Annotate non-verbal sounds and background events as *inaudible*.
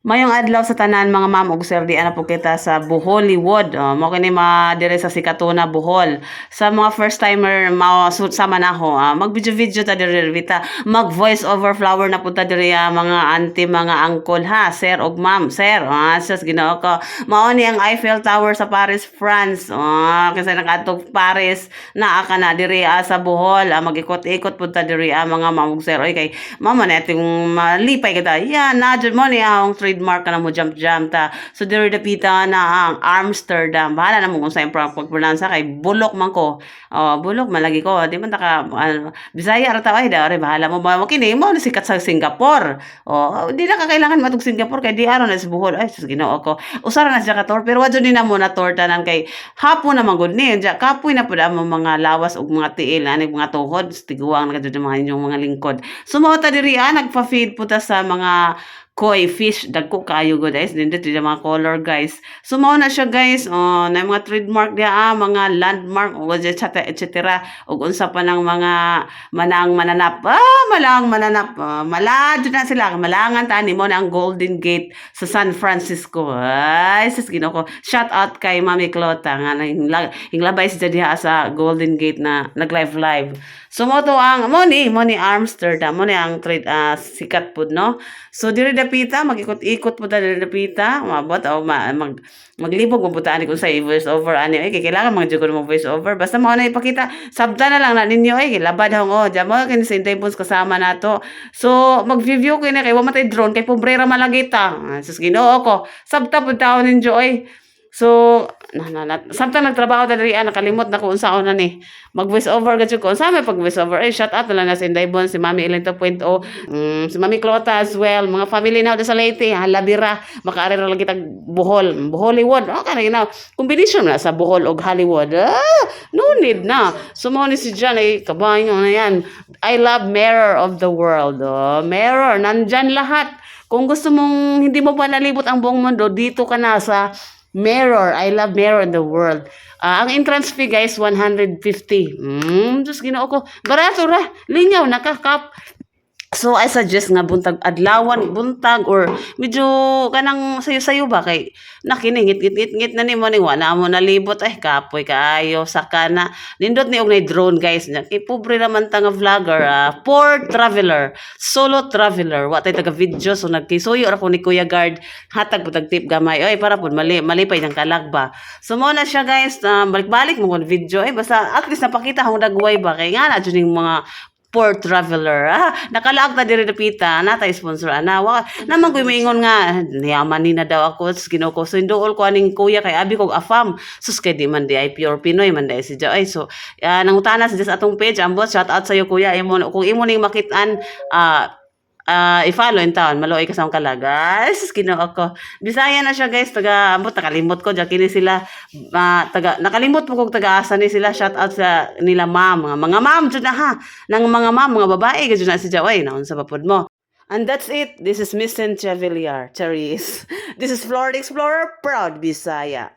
Mayong adlaw sa tanan mga ma'am ug sir di ana po kita sa Boholiwood. Uh, mo kini ma dire sa Sikatuna Bohol. Sa mga first timer mao sama na ako. ah, mag video ta dire vita. Mag voice over flower na po ta dire ah, mga auntie mga uncle ha, sir ug ma'am. Sir, ah sus Ginoo ko. Mao ni ang Eiffel Tower sa Paris, France. Ah, kasi nakadtog Paris naa ka na dire ah, sa Bohol. Ah, magikot-ikot po ta dire ah, mga ma'am ug sir. Oy kay mama na itong malipay kita. Yan, na dyan mo ni ang trademark ka na mo jump jump ta. So dire dapita na ang Amsterdam. Bahala na mo kung sa yung pag-pronounce kay bulok man ko. Oh, bulok man lagi ko. Di man ta ka ano, Bisaya ra ta ay da bahala mo ba kini mo sikat sa Singapore. Oh, di na ka kailangan matug Singapore kay di aron na sa Bohol. Ay, sus Ginoo ko. Usara na siya ka pero wadyo din na mo na tour tanan kay hapon na magud ni. Diya kapoy na pud ang mga lawas ug mga tiil ani mga tuhod tiguang na kadto mga inyong mga lingkod. Sumo ta diri ah, nagpa-feed po ta sa mga koi fish dagko kayo guys. Din dito mga color guys. So mao na siya guys. Oh na mga trademark dia ah mga landmark o etc etc ug unsa pa ng mga manang mananap ah malang mananap ah, malad na sila. Malangan tani mo na ang Golden Gate sa San Francisco. Ay sis Ginoo shout out kay Mami Clota nga hingla- hinglabay siya diha sa Golden Gate na nag live. Live so mo to ang mo ni mo ni Amsterdam mo ni ang trade ah, sikat pud no? So diri dapita magikot-ikot po ta diri dapita, mabot o ma, mag maglibog mo putaan kung sa voice over ani kay kailangan mga jud mo voice over basta mo na ipakita sabta na lang na ninyo ay labad hong oh diyan mo kini sa tables kasama nato. So mag-view kini kay wa matay drone kay pobrera malagita. Ah, sus Ginoo ko. Sabta pud taon ninyo ay. So, na, na, na, samtang nagtrabaho ta diri ah, nakalimot na ko unsaon na ni. Mag voice over gadyo ko. Unsa may pag voice over? Eh shout out na lang na si Inday si Mami Elento Point O, mm, si Mami Clota as well, mga family na sa Leyte, halabira, makaari ra lang kitag Bohol, Boholiwood. Oh, kana ginaw. Combination na sa Bohol ug Hollywood. Ah, no need na. So mo ni si John ay kabayo na yan. I love mirror of the world. Oh, mirror, nandyan lahat. Kung gusto mong hindi mo pa nalibot ang buong mundo, dito ka na sa Mirror. I love Mirror in the world. Ah, ang entrance fee guys, 150. Hmm, Diyos ginoo ko. Barato ra. Lingaw, nakakap. So, I suggest nga buntag adlawan, buntag, or medyo kanang sayo-sayo ba kay nakiningit ngit ngit ngit na ni mo ni wala mo nalibot. Ay kapoy kaayo saka na. Nindot ni og drone guys nya kay pobre naman ta nga vlogger ah, poor traveler solo traveler. Wa tay taga video so nagkisuyo ra ko ni Kuya Guard hatag po tag tip gamay. Oy para pud mali malipay ng kalagba. So mo na siya guys ah, balik-balik mo kon video. Eh basta at least napakita hong dagway ba? Kay nga na mga poor traveler. Ah, nakalaag ta diri dapita, natay sponsor ana. Wa naman ko moingon nga yaman ni na daw ako sus Ginoo ko. So induol ko aning kuya kay abi kog afam. Sus kay di man di ay pure Pinoy man dai si Joy. So uh, nangutana sa atong page, ambot shout out sa iyo kuya. Imo kung imo ning makitaan ah ah i-follow in town. Maloy ka sa kalaga *laughs* sus Ginoo ko Bisaya na siya guys. Taga ambot nakalimot ko. Kini sila ah, taga nakalimot mo kog taga asa ni sila. Shout out sa nila ma'am. Mga mga ma'am jud na ha? Nang mga ma'am mga babae gud na si Jaway. Naon sa papod mo. And that's it. This is Miss Cynthia Villar, Charis. *laughs* This is Florida Explorer, proud Bisaya.